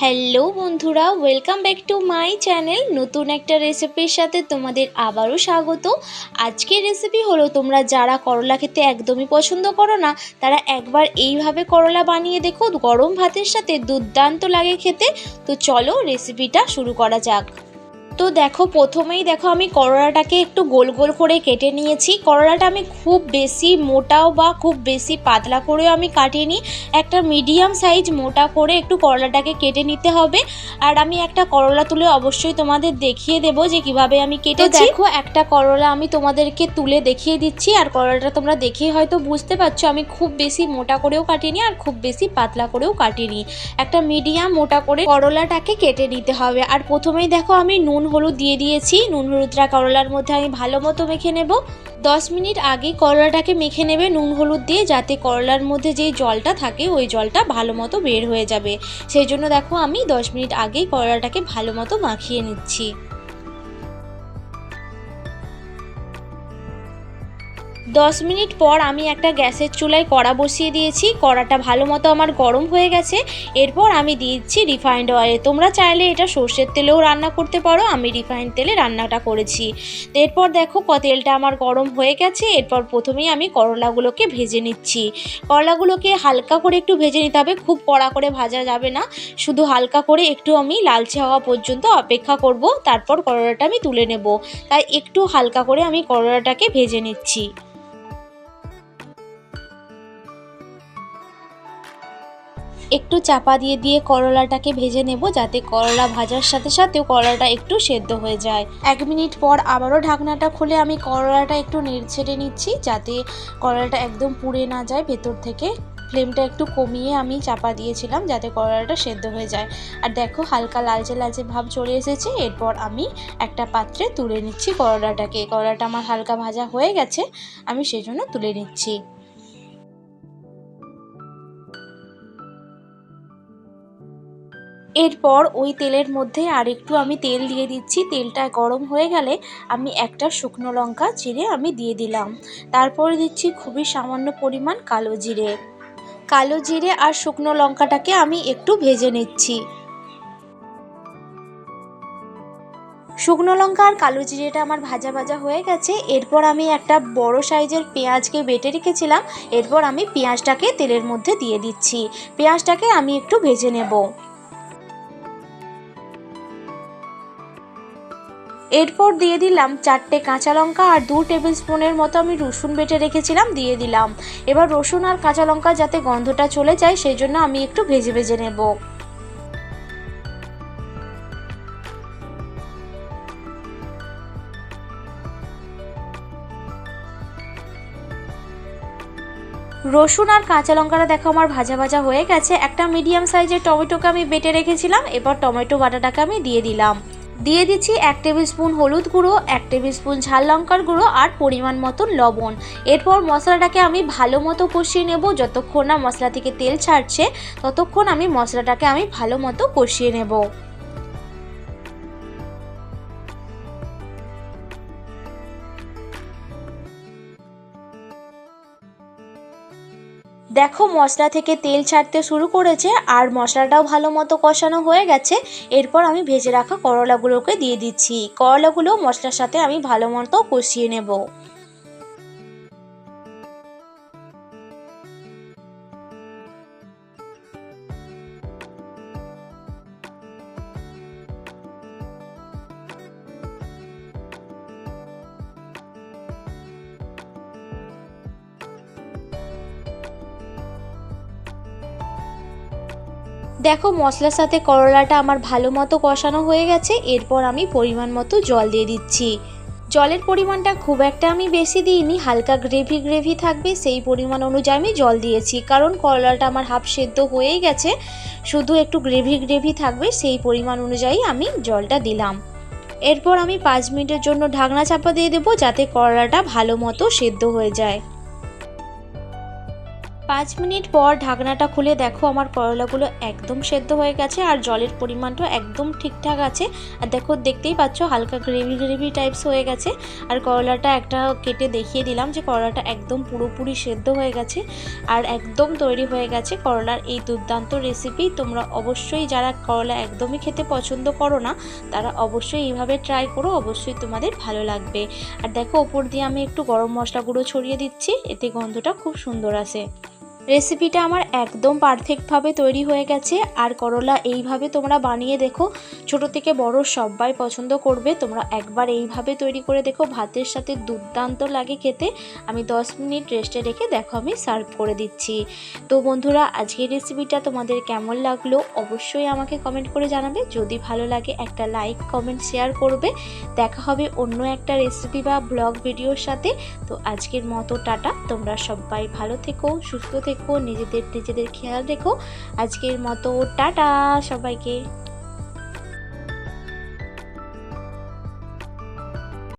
Hello বন্ধুরা welcome back to my channel নতুন একটা রেসিপির সাথে তোমাদের আবারও স্বাগত। আজকের রেসিপি হলো, তোমরা যারা করলা খেতে একদমই পছন্দ করো না, তারা একবার এইভাবে করলা বানিয়ে দেখো। গরম ভাতের সাথে দুর্দান্ত লাগে খেতে। তো চলো রেসিপিটা শুরু করা যাক। তো দেখো প্রথমেই দেখো আমি করলাটাকে একটু গোল গোল করে কেটে নিয়েছি। করলাটা আমি খুব বেশি মোটাও বা খুব বেশি পাতলা করেও আমি কাটিনি। একটা মিডিয়াম সাইজ মোটা করে একটু করলাটাকে কেটে নিতে হবে। আর আমি একটা করলা তুলে অবশ্যই তোমাদের দেখিয়ে দেব যে কীভাবে আমি কেটে দেখো একটা করলা আমি তোমাদেরকে তুলে দেখিয়ে দিচ্ছি। আর করলাটা তোমরা দেখে হয়তো বুঝতে পারছ আমি খুব বেশি মোটা করেও কাটিনি আর খুব বেশি পাতলা করেও কাটিনি। একটা মিডিয়াম মোটা করে করলাটাকে কেটে নিতে হবে। আর প্রথমেই দেখো আমি নুন হলুদ দিয়ে দিয়েছি, নুন হলুদটা করলার মধ্যে আমি ভালো মতো মেখে নেব। দশ মিনিট আগে করলাটাকে মেখে নেবে নুন, হলুদ দিয়ে, যাতে করলার মধ্যে যেই জলটা থাকে, ওই জলটা ভালো মতো বের হয়ে যাবে। সেই জন্য দেখো আমি দশ মিনিট আগেই করলাটাকে ভালো মতো মাখিয়ে নিচ্ছি। দশ মিনিট পর আমি একটা গ্যাসের চুলায় কড়া বসিয়ে দিয়েছি। কড়াটা ভালো মতো আমার গরম হয়ে গেছে। এরপর আমি দিচ্ছি রিফাইন্ড অয়েল। তোমরা চাইলে এটা সর্ষের তেলেও রান্না করতে পারো। আমি রিফাইন্ড তেলে রান্নাটা করেছি। এরপর দেখো তেলটা আমার গরম হয়ে গেছে। এরপর প্রথমেই আমি করলাগুলোকে ভেজে নিচ্ছি। করলাগুলোকে হালকা করে একটু ভেজে নিতে হবে। খুব কড়া করে ভাজা যাবে না। শুধু হালকা করে একটু আমি লালচে হওয়া পর্যন্ত অপেক্ষা করব। তারপর করলাটা আমি তুলে নেব। তাই একটু হালকা করে আমি করলাটাকে ভেজে নিচ্ছি। একটু চাপা দিয়ে দিয়ে করলাটাকে ভেজে নেব যাতে করলা ভাজার সাথে সাথেও করলাটা একটু সেদ্ধ হয়ে যায়। এক মিনিট পর আবারও ঢাকনাটা খুলে আমি করলাটা একটু নেড়ে নিচ্ছি যাতে করলাটা একদম পুড়ে না যায় ভেতর থেকে। ফ্লেমটা একটু কমিয়ে আমি চাপা দিয়েছিলাম যাতে করলাটা সেদ্ধ হয়ে যায়। আর দেখো হালকা লালচে লালচে ভাব চলে এসেছে, এরপর আমি একটা পাত্রে তুলে নিচ্ছি করলাটাকে। করলাটা আমার হালকা ভাজা হয়ে গেছে, আমি সেজন্য তুলে নিচ্ছি। এরপর ওই তেলের মধ্যে আর একটু আমি তেল দিয়ে দিচ্ছি। তেলটা গরম হয়ে গেলে আমি একটা শুকনো লঙ্কা চিড়ে আমি দিয়ে দিলাম। তারপরে দিচ্ছি খুবই সামান্য পরিমাণ কালো জিরে। কালো জিরে আর শুকনো লঙ্কাটাকে আমি একটু ভেজে নিচ্ছি। শুকনো লঙ্কা আর কালো জিরেটা আমার ভাজা ভাজা হয়ে গেছে। এরপর আমি একটা বড় সাইজের পেঁয়াজকে বেটে রেখেছিলাম। এরপর আমি পেঁয়াজটাকে তেলের মধ্যে দিয়ে দিচ্ছি। পেঁয়াজটাকে আমি একটু ভেজে নেব। এরপর দিয়ে দিলাম চারটে কাঁচা লঙ্কা আর দু টেবিল স্পুনের মতো আমি রসুন বেটে রেখেছিলাম, দিয়ে দিলাম। এবার রসুন আর কাঁচা লঙ্কা যাতে গন্ধটা চলে যায়, সেই জন্য আমি একটু ভেজে ভেজে নেব। রসুন আর কাঁচা লঙ্কাটা দেখো আমার ভাজা ভাজা হয়ে গেছে। একটা মিডিয়াম সাইজের টমেটোকে আমি বেটে রেখেছিলাম, এবার টমেটো বাটাটাকে আমি দিয়ে দিলাম। দিয়ে দিচ্ছি এক টেবিল স্পুন হলুদ গুঁড়ো, এক টেবিল স্পুন ঝাল লঙ্কার গুঁড়ো আর পরিমাণ মতন লবণ। এরপর মশলাটাকে আমি ভালো মতো কষিয়ে নেব। যতক্ষণ না মশলা থেকে তেল ছাড়ছে, ততক্ষণ আমি মশলাটাকে আমি ভালো মতো কষিয়ে নেব। দেখো, মশলা থেকে তেল ছাড়তে শুরু করেছে আর মশলাটাও ভালো মতো কষানো হয়ে গেছে। এরপর আমি ভেজে রাখা করলাগুলোকে দিয়ে দিচ্ছি। করলাগুলো মশলার সাথে আমি ভালো মতো কষিয়ে নেব। দেখো, মশলার সাথে করলাটা আমার ভালো মতো কষানো হয়ে গেছে, এরপর আমি পরিমাণ মতো জল দিয়ে দিচ্ছি। জলের পরিমাণটা খুব একটা আমি বেশি দিইনি, হালকা গ্রেভি গ্রেভি থাকবে, সেই পরিমাণ অনুযায়ী আমি জল দিয়েছি। কারণ করলাটা আমার হাফ সেদ্ধ হয়েই গেছে, শুধু একটু গ্রেভি গ্রেভি থাকবে, সেই পরিমাণ অনুযায়ী আমি জলটা দিলাম। এরপর আমি পাঁচ মিনিটের জন্য ঢাকনা চাপা দিয়ে দেবো, যাতে করলাটা ভালো মতো সেদ্ধ হয়ে যায়। পাঁচ মিনিট পর ঢাকনাটা খুলে দেখো, আমার করলাগুলো একদম সেদ্ধ হয়ে গেছে আর জলের পরিমাণটাও একদম ঠিকঠাক আছে। আর দেখো, দেখতেই পাচ্ছ, হালকা গ্রেভি গ্রেভি টাইপস হয়ে গেছে। আর করলাটা একটা কেটে দেখিয়ে দিলাম যে করলাটা একদম পুরোপুরি সেদ্ধ হয়ে গেছে আর একদম তৈরি হয়ে গেছে। করলার এই দুর্দান্ত রেসিপি তোমরা অবশ্যই যারা করলা একদমই খেতে পছন্দ করো না, তারা অবশ্যই এইভাবে ট্রাই করো, অবশ্যই তোমাদের ভালো লাগবে। আর দেখো, ওপর দিয়ে আমি একটু গরম মশলা গুঁড়ো ছড়িয়ে দিচ্ছি, এতে গন্ধটা খুব সুন্দর আসে। রেসিপিটা আমার একদম পারফেক্টভাবে তৈরি হয়ে গেছে। আর করলা এইভাবে তোমরা বানিয়ে দেখো। ছোট থেকে বড় সবাই পছন্দ করবে। তোমরা একবার এইভাবে তৈরি করে দেখো। ভাতের সাথে দুর্দান্ত লাগে খেতে। আমি 10 মিনিট রেস্টে রেখে দেখো, আমি সার্ভ করে দিচ্ছি। তো বন্ধুরা, আজকের রেসিপিটা তোমাদের কেমন লাগল? অবশ্যই আমাকে কমেন্ট করে জানাবে। যদি ভালো লাগে, একটা লাইক কমেন্ট শেয়ার করবে। দেখা হবে অন্য একটা রেসিপি বা ব্লগ ভিডিওর সাথে। তো আজকের মতো, টাটা। তোমরা সবাই ভালো থেকো, সুস্থ থেকো নিজেদের নিজেদের খেয়াল রেখো। আজকের মতো টাটা সবাইকে।